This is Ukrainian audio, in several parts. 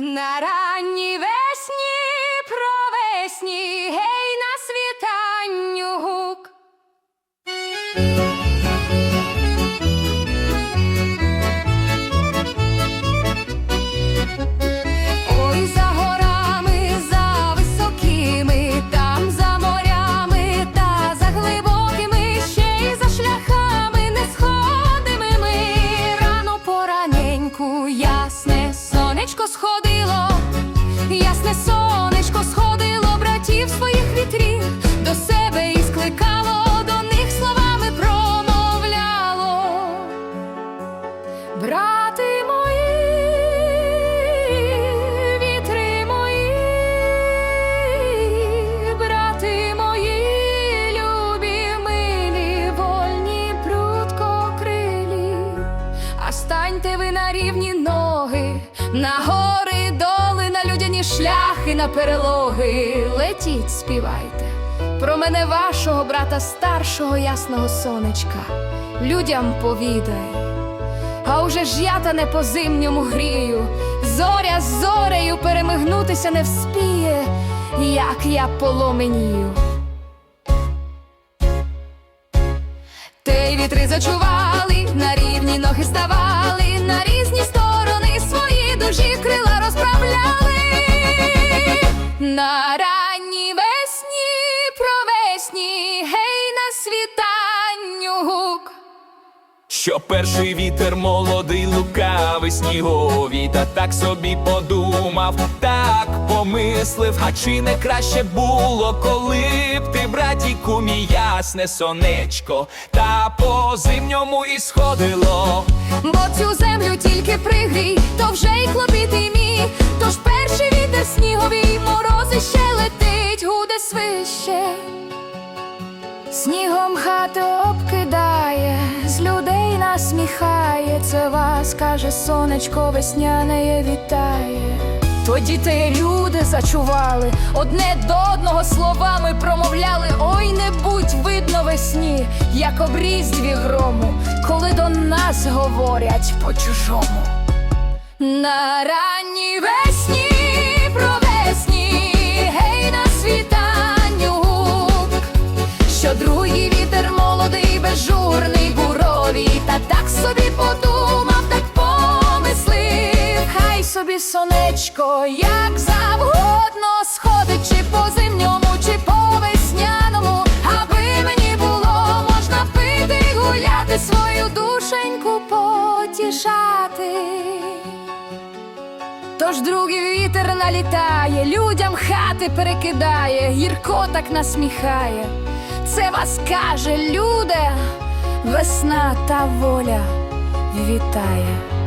На ранній весні провесні, гей на світанню гук. Ой, за горами, за високими, там за морями та за глибокими, ще й за шляхами несходимими. Рано пораненьку ясне сонечко сходило, ясне сонечко сходило братів своїх вітрів до себе і скликало, до них словами промовляло. Брати мої, вітри мої, брати мої, любі, милі, вольні, прутко крилі, а станьте ви на рівні ноги, на людяні шляхи, на перелоги, летіть, співайте. Про мене вашого брата старшого ясного сонечка, людям повідай. А уже ж я та не по зимньому грію, зоря з зорею перемигнутися не вспіє, як я поломенію. Те й вітри зачували, на рівні ноги ставали, на різні сторони свої дужі крила Що перший вітер молодий, лукавий снігові, та так собі подумав, так помислив, а чи не краще було, коли б ти, братіку, мій ясне сонечко, та по зимньому і сходило. Бо цю землю тільки пригрій, то вже й клопіти мій. Тож перший вітер сніговий, морози ще летить, гуде свище. Снігом хати з людей насміхає. Це вас, каже, сонечко весняне вітає. Тоді те люди зачували, одне до одного словами промовляли. Ой, не будь видно весні, як обріздві грому, коли до нас говорять по-чужому. На ранній весні собі сонечко, як завгодно сходить, чи по зимньому, чи по весняному, аби мені було можна пити, гуляти, свою душеньку потішати. Тож другий вітер налітає, людям хати перекидає, гірко так насміхає. Це вас каже, люде, весна та воля вітає.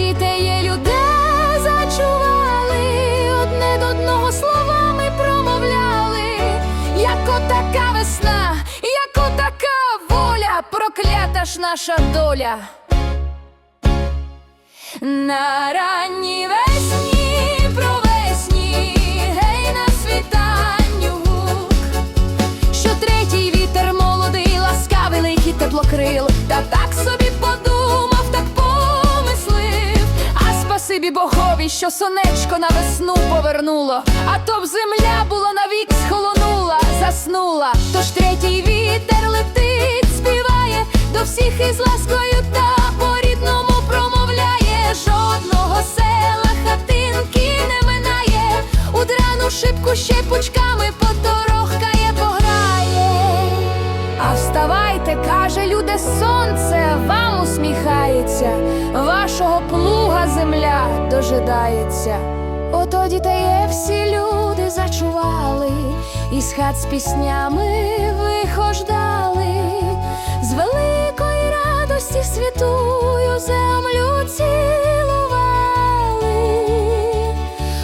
Тоді теє людей зачували, одне до одного словами промовляли, як отака весна, як отака воля, проклята ж наша доля. На ранній весні провесні, Спасибі Богові, що сонечко на весну повернуло, а то б земля була навік схолонула, заснула. Тож третій вітер летить, співає до всіх із ласкою та по-рідному промовляє. Жодного села хатинки не минає, у драну шибку ще пучками поторохкає, пограє. А вставайте, каже, люди, сонце вам усміхається, дожидається. Ото дітей всі люди зачували, із хат з піснями вихождали, з великої радості святую землю цілували.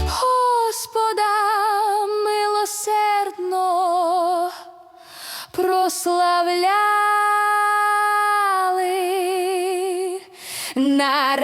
Господа милосердно прославляли на